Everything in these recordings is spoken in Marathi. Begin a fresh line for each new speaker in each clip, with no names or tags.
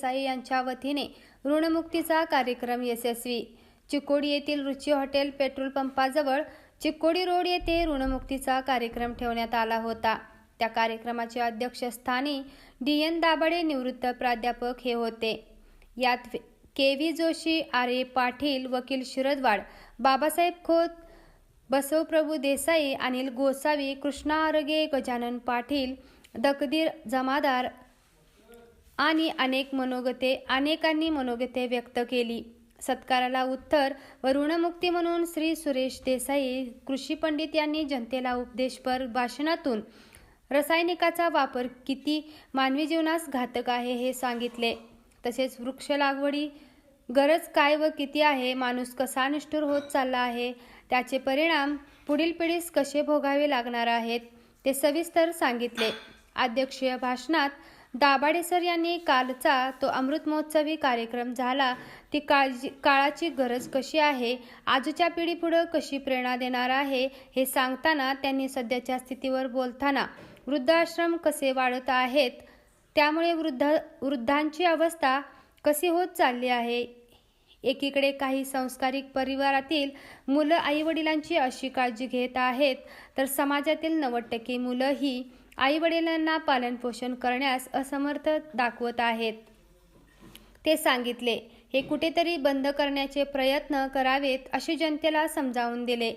देसाई यांच्या वतीने ऋणमुक्तीचा कार्यक्रम यशस्वी. चिकोडी येथील रुची हॉटेल पेट्रोल पंपाजवळ चिकोडी रोड येथे ऋणमुक्तीचा कार्यक्रम ठेवण्यात आला होता. त्या कार्यक्रमाचे अध्यक्षस्थानी डी एन दाभाडे निवृत्त प्राध्यापक हे होते. यात K V Joshi R A Patil वकील शिरदवाड बाबासाहेब खोत बसवप्रभू देसाई अनिल गोसावी कृष्णा आरगे गजानन पाटील दकदीर जमादार आणि अनेक मनोगते अनेकांनी मनोगते व्यक्त केली. सत्काराला उत्तर व ऋणमुक्ती म्हणून श्री सुरेश देसाई कृषी पंडित यांनी जनतेला उपदेशपर भाषणातून रासायनिकाचा वापर किती मानवी जीवनास घातक आहे हे सांगितले. तसेच वृक्ष लागवडी गरज काय व किती आहे माणूस कसा निष्ठुर होत चालला आहे त्याचे परिणाम पुढील पिढीस कसे भोगावे लागणार आहेत ते सविस्तर सांगितले. अध्यक्षीय भाषणात दाबाडे सर यांनी कालचा तो अमृत महोत्सवी कार्यक्रम झाला. ती काळजी काळाची गरज कशी आहे? आजच्या पिढीपुढं कशी प्रेरणा देणार आहे? हे सांगताना त्यांनी सध्याच्या स्थितीवर बोलताना वृद्धाश्रम कसे वाढत आहेत? त्यामुळे वृद्ध वृद्धांची अवस्था कशी होत चालली आहे? एकीकडे काही संस्कारिक परिवारातील मुलं आईवडिलांची अशी काळजी घेत आहेत तर समाजातील नव्वद टक्के मुलं ही आईवडिलांना पालनपोषण करण्यास असमर्थ दाखवत आहेत. ते सांगितले हे कुठेतरी बंद करण्याचे प्रयत्न करावेत असे जनतेला समजावून दिले.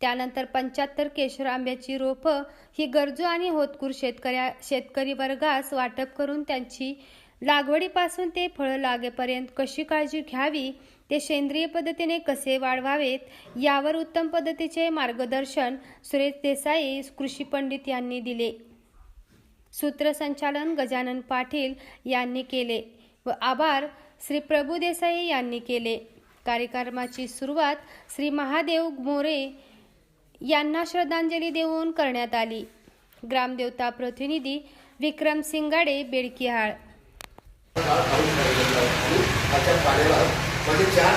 त्यानंतर पंच्याहत्तर केशर आंब्याची रोपं ही गरजू आणि होतकूर शेतकऱ्या शेतकरी वर्गास वाटप करून त्यांची लागवडीपासून ते फळं लागेपर्यंत कशी काळजी घ्यावी? ते सेंद्रिय पद्धतीने कसे वाढवावेत? यावर उत्तम पद्धतीचे मार्गदर्शन सुरेश देसाई कृषी पंडित यांनी दिले. सूत्रसंचालन गजानन पाटील यांनी केले व आभार श्री प्रभू देसाई यांनी केले. कार्यक्रमाची सुरुवात श्री महादेव मोरे यांना श्रद्धांजली देऊन करण्यात आली. ग्रामदेवता प्रतिनिधी विक्रम सिंगाडे बेडकिहाळ.
चार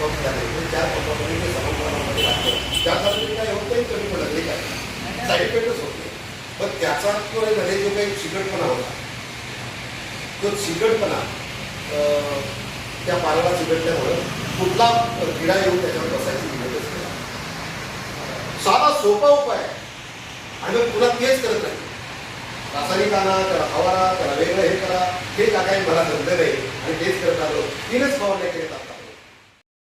पंप झाले म्हणजे ते चार पंपामध्ये ते समान प्रमाणामध्ये लागतं त्या पद्धतीने काय होत नाही कमी पडत नाही. काय साईड इफेक्टच होत नाही. पण त्याचा तो म्हणजे जो काही चिकटपणा होता तो चिकटपणा अं, त्या पाण्याला चिकटल्यामुळं कुठला किडा येऊन त्याच्यावर बसायची हिंमतच केला साधा सोपा उपाय आहे. आणि मग पुन्हा तेच करत नाही. रासायनिक आणा त्याला फवारा त्याला वेगळं हे करा हे काय मला धंदे नाही आणि तेच करत आलो तीनच फवारण्या केल्या